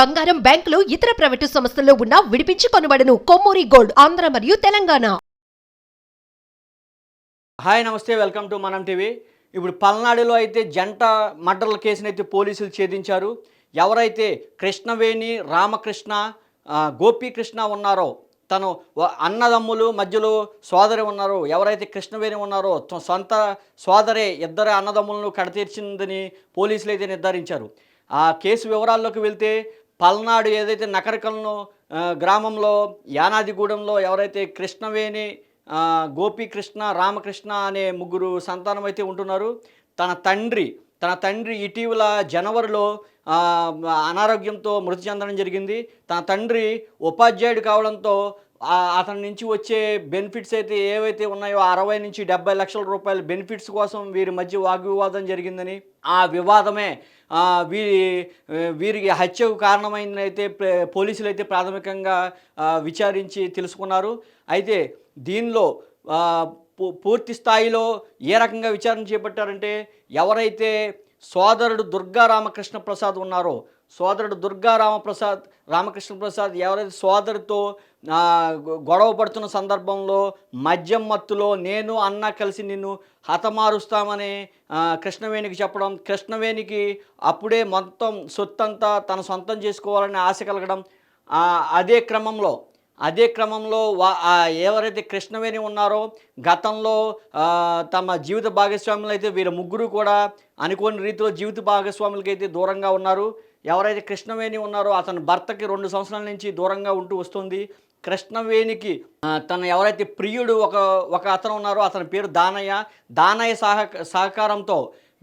బంగారం బ్యాంకులు ఇతర ప్రైవేటు సంస్థల్లో ఉన్న విడిపించి కొనబడను. కొమ్మూరి గోల్డ్ ఆంధ్ర మరియు Telangana. Hi namaste welcome to Manam TV. ఇప్పుడు పల్నాడులో అయితే జంట మర్డర్ల కేసునైతే పోలీసులు ఛేదించారు. ఎవరైతే కృష్ణవేణి రామకృష్ణ గోపీకృష్ణ ఉన్నారో తను అన్నదమ్ములు మధ్యలో సోదరి ఉన్నారు ఎవరైతే కృష్ణవేణి ఉన్నారో తన సొంత సోదరే ఇద్దరు అన్నదమ్ములను కడతీర్చిందని పోలీసులు అయితే నిర్ధారించారు. ఆ కేసు వివరాల్లోకి వెళ్తే పల్నాడు ఏదైతే నకరకలను గ్రామంలో యానాదిగూడెంలో ఎవరైతే కృష్ణవేణి గోపీకృష్ణ రామకృష్ణ అనే ముగ్గురు సంతానం అయితే ఉంటున్నారు తన తండ్రి తన తండ్రి ఇటీవల జనవరిలో అనారోగ్యంతో మృతి చెందడం జరిగింది. తన తండ్రి ఉపాధ్యాయుడు కావడంతో అతని నుంచి వచ్చే బెనిఫిట్స్ అయితే ఏవైతే ఉన్నాయో అరవై నుంచి డెబ్బై లక్షల రూపాయల బెనిఫిట్స్ కోసం వీరి మధ్య వాగ్వివాదం జరిగిందని ఆ వివాదమే వీరి వీరికి హత్యకు కారణమైందని అయితే పోలీసులు అయితే ప్రాథమికంగా విచారించి తెలుసుకున్నారు. అయితే దీనిలో పూ- పూర్తి స్థాయిలో ఏ రకంగా విచారణ చేపట్టారంటే ఎవరైతే సోదరుడు దుర్గా రామకృష్ణ ప్రసాద్ ఉన్నారో సోదరుడు దుర్గా రామప్రసాద్ రామకృష్ణ ప్రసాద్ ఎవరైతే సోదరితో గొడవ పడుతున్న సందర్భంలో మద్యం మత్తులో నేను అన్న కలిసి నిన్ను హతమారుస్తామని కృష్ణవేణికి చెప్పడం కృష్ణవేణికి అప్పుడే మొత్తం సొత్తంతా తన సొంతం చేసుకోవాలని ఆశ కలగడం అదే క్రమంలో అదే క్రమంలో వా ఎవరైతే కృష్ణవేణి ఉన్నారో గతంలో తమ జీవిత భాగస్వాములు అయితే వీరు ముగ్గురు కూడా అనుకోని రీతిలో జీవిత భాగస్వాములకి అయితే దూరంగా ఉన్నారు. ఎవరైతే కృష్ణవేణి ఉన్నారో అతని భర్తకి రెండు సంవత్సరాల నుంచి దూరంగా ఉంటూ వస్తుంది. కృష్ణవేణికి తన ఎవరైతే ప్రియుడు ఒక ఒక అతను ఉన్నారో అతని పేరు దానయ్య. దానయ్య సహ సహకారంతో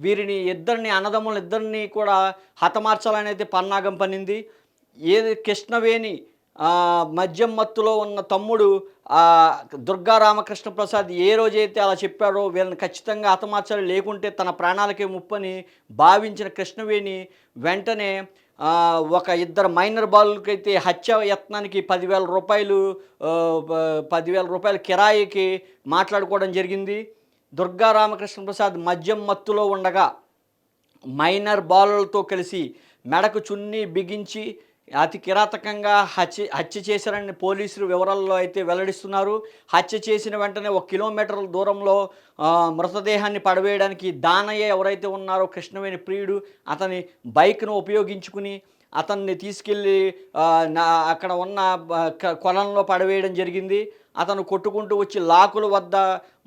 వీరిని ఇద్దరిని అన్నదమ్ములు ఇద్దరిని కూడా హతమార్చాలని అయితే పన్నాగం పన్నింది. ఏది కృష్ణవేణి మద్యం మత్తులో ఉన్న తమ్ముడు దుర్గా రామకృష్ణ ప్రసాద్ ఏ రోజైతే అలా చెప్పాడో వీళ్ళని ఖచ్చితంగా హతమార్చాలి. లేకుంటే తన ప్రాణాలకే ముప్పని భావించిన కృష్ణవేణి వెంటనే ఒక ఇద్దరు మైనర్ బాలుకైతే హత్య యత్నానికి పదివేల రూపాయలు పదివేల రూపాయల కిరాయికి మాట్లాడుకోవడం జరిగింది. దుర్గా రామకృష్ణ ప్రసాద్ మద్యం మత్తులో ఉండగా మైనర్ బాలులతో కలిసి మెడకు చున్నీ బిగించి అతి కిరాతకంగా హత్య హత్య చేశారని పోలీసులు వివరాల్లో అయితే వెల్లడిస్తున్నారు. హత్య చేసిన వెంటనే ఒక కిలోమీటర్ల దూరంలో మృతదేహాన్ని పడవేయడానికి దానయ్య ఎవరైతే ఉన్నారో కృష్ణవేణి ప్రియుడు అతని బైక్ను ఉపయోగించుకుని అతన్ని తీసుకెళ్ళి అక్కడ ఉన్న క- కొలంలో పడవేయడం జరిగింది. అతను కొట్టుకుంటూ వచ్చి లాకుల వద్ద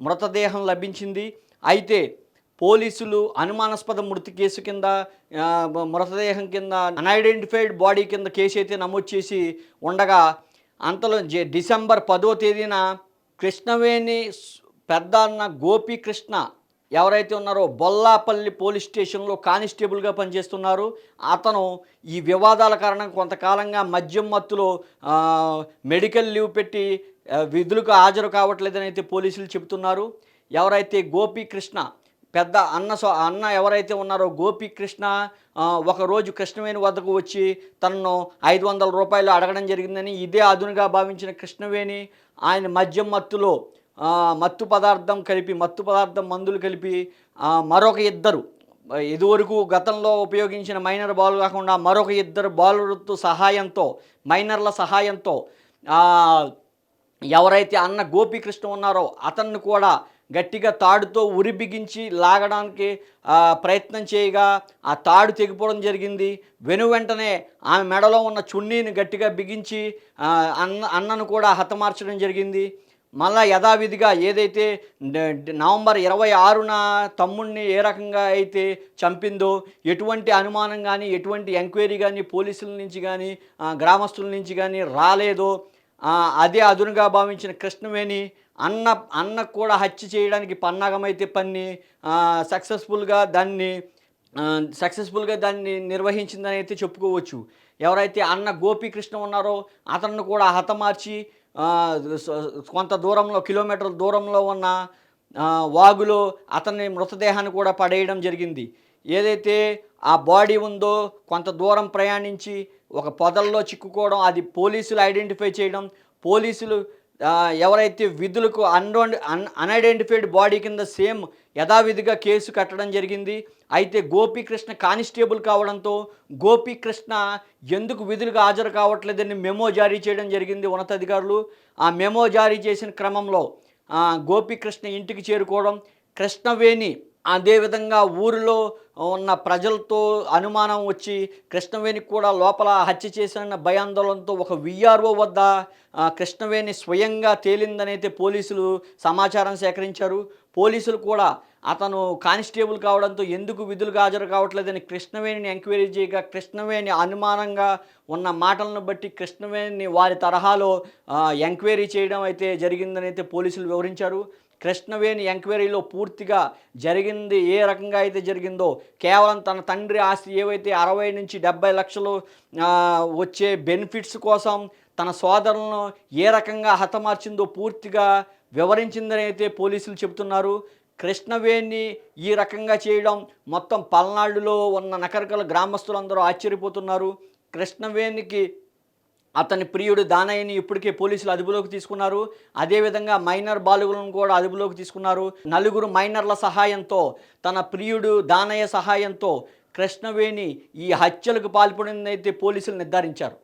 మృతదేహం లభించింది. అయితే పోలీసులు అనుమానాస్పద మృతి కేసు కింద మృతదేహం కింద అన్ఐడెంటిఫైడ్ బాడీ కింద కేసు అయితే నమోదు చేసి ఉండగా అంతలో జె- డిసెంబర్ పదో తేదీన కృష్ణవేణి పెద్ద అన్న గోపీకృష్ణ ఎవరైతే ఉన్నారో బొల్లాపల్లి పోలీస్ స్టేషన్లో కానిస్టేబుల్గా పనిచేస్తున్నారు. అతను ఈ వివాదాల కారణంగా కొంతకాలంగా మద్యం మత్తులో మెడికల్ లీవ్ పెట్టి విధులకు హాజరు కావట్లేదని అయితే పోలీసులు చెబుతున్నారు. ఎవరైతే గోపీకృష్ణ పెద్ద అన్న సో అన్న ఎవరైతే ఉన్నారో గోపికృష్ణ ఒకరోజు కృష్ణవేణి వద్దకు వచ్చి తనను ఐదు వందల రూపాయలు అడగడం జరిగిందని ఇదే అదునుగా భావించిన కృష్ణవేణి ఆయన మద్యం మత్తులో మత్తు పదార్థం కలిపి మత్తు పదార్థం మందులు కలిపి మరొక ఇద్దరు ఇదివరకు గతంలో ఉపయోగించిన మైనర్ బాల్ కాకుండా మరొక ఇద్దరు బాలులతో సహాయంతో మైనర్ల సహాయంతో ఎవరైతే అన్న గోపీకృష్ణ ఉన్నారో అతన్ని కూడా గట్టిగా తాడుతో ఉరి బిగించి లాగడానికి ప్రయత్నం చేయగా ఆ తాడు తెగిపోవడం జరిగింది. వెను వెంటనే ఆమె మెడలో ఉన్న చున్నీని గట్టిగా బిగించి అన్న అన్నను కూడా హతమార్చడం జరిగింది. మళ్ళా యథావిధిగా ఏదైతే నవంబర్ ఇరవై ఆరున తమ్ముడిని ఏ రకంగా అయితే చంపిందో ఎటువంటి అనుమానం కానీ ఎటువంటి ఎంక్వైరీ కానీ పోలీసుల నుంచి కానీ గ్రామస్తుల నుంచి కానీ రాలేదో అదే అదునుగా భావించిన కృష్ణవేణి అన్న అన్న కూడా హత్య చేయడానికి పన్నాగమైతే పన్ని సక్సెస్ఫుల్గా దాన్ని సక్సెస్ఫుల్గా దాన్ని నిర్వహించిందని అయితే చెప్పుకోవచ్చు. ఎవరైతే అన్న గోపీకృష్ణ ఉన్నారో అతన్ని కూడా హతమార్చి కొంత దూరంలో కిలోమీటర్ల దూరంలో ఉన్న వాగులో అతని మృతదేహాన్ని కూడా పడేయడం జరిగింది. ఏదైతే ఆ బాడీ ఉందో కొంత దూరం ప్రయాణించి ఒక పొదల్లో చిక్కుకోవడం అది పోలీసులు ఐడెంటిఫై చేయడం పోలీసులు ఎవరైతే విధులకు అన్రోన్ అన్ అన్ఐడెంటిఫైడ్ బాడీ కింద సేమ్ యథావిధిగా కేసు కట్టడం జరిగింది అయితే గోపీకృష్ణ కానిస్టేబుల్ కావడంతో గోపీకృష్ణ ఎందుకు విధులకు హాజరు కావట్లేదని మెమో జారీ చేయడం జరిగింది ఉన్నతాధికారులు. ఆ మెమో జారీ చేసిన క్రమంలో గోపీకృష్ణ ఇంటికి చేరుకోవడం కృష్ణవేణి అదేవిధంగా ఊరిలో ఉన్న ప్రజలతో అనుమానం వచ్చి కృష్ణవేణి కూడా లోపల హత్య చేసిన భయాందోళనతో ఒక విఆర్ఓ వద్ద కృష్ణవేణి స్వయంగా తేలిందనైతే పోలీసులు సమాచారం సేకరించారు. పోలీసులు కూడా అతను కానిస్టేబుల్ కావడంతో ఎందుకు విధులకు హాజరు కావట్లేదని కృష్ణవేణిని ఎంక్వైరీ చేయగా కృష్ణవేణి అనుమానంగా ఉన్న మాటలను బట్టి కృష్ణవేణిని వారి తరహాలో ఎంక్వైరీ చేయడం అయితే జరిగిందని అయితే పోలీసులు వివరించారు. కృష్ణవేణి ఎంక్వైరీలో పూర్తిగా జరిగింది. ఏ రకంగా అయితే జరిగిందో కేవలం తన తండ్రి ఆస్తి ఏవైతే అరవై నుంచి డెబ్బై లక్షలు వచ్చే బెనిఫిట్స్ కోసం తన సోదరులను ఏ రకంగా హతమార్చిందో పూర్తిగా వివరించిందని అయితే పోలీసులు చెబుతున్నారు. కృష్ణవేణి ఈ రకంగా చేయడం మొత్తం పల్నాడులో ఉన్న నకరకల గ్రామస్తులందరూ ఆశ్చర్యపోతున్నారు. కృష్ణవేణికి అతని ప్రియుడు దానయ్యని ఇప్పటికే పోలీసులు అదుపులోకి తీసుకున్నారు. అదేవిధంగా మైనర్ బాలుగులను కూడా అదుపులోకి తీసుకున్నారు. నలుగురు మైనర్ల సహాయంతో తన ప్రియుడు దానయ్య సహాయంతో కృష్ణవేణి ఈ హత్యలకు పాల్పడిందైతే పోలీసులు నిర్ధారించారు.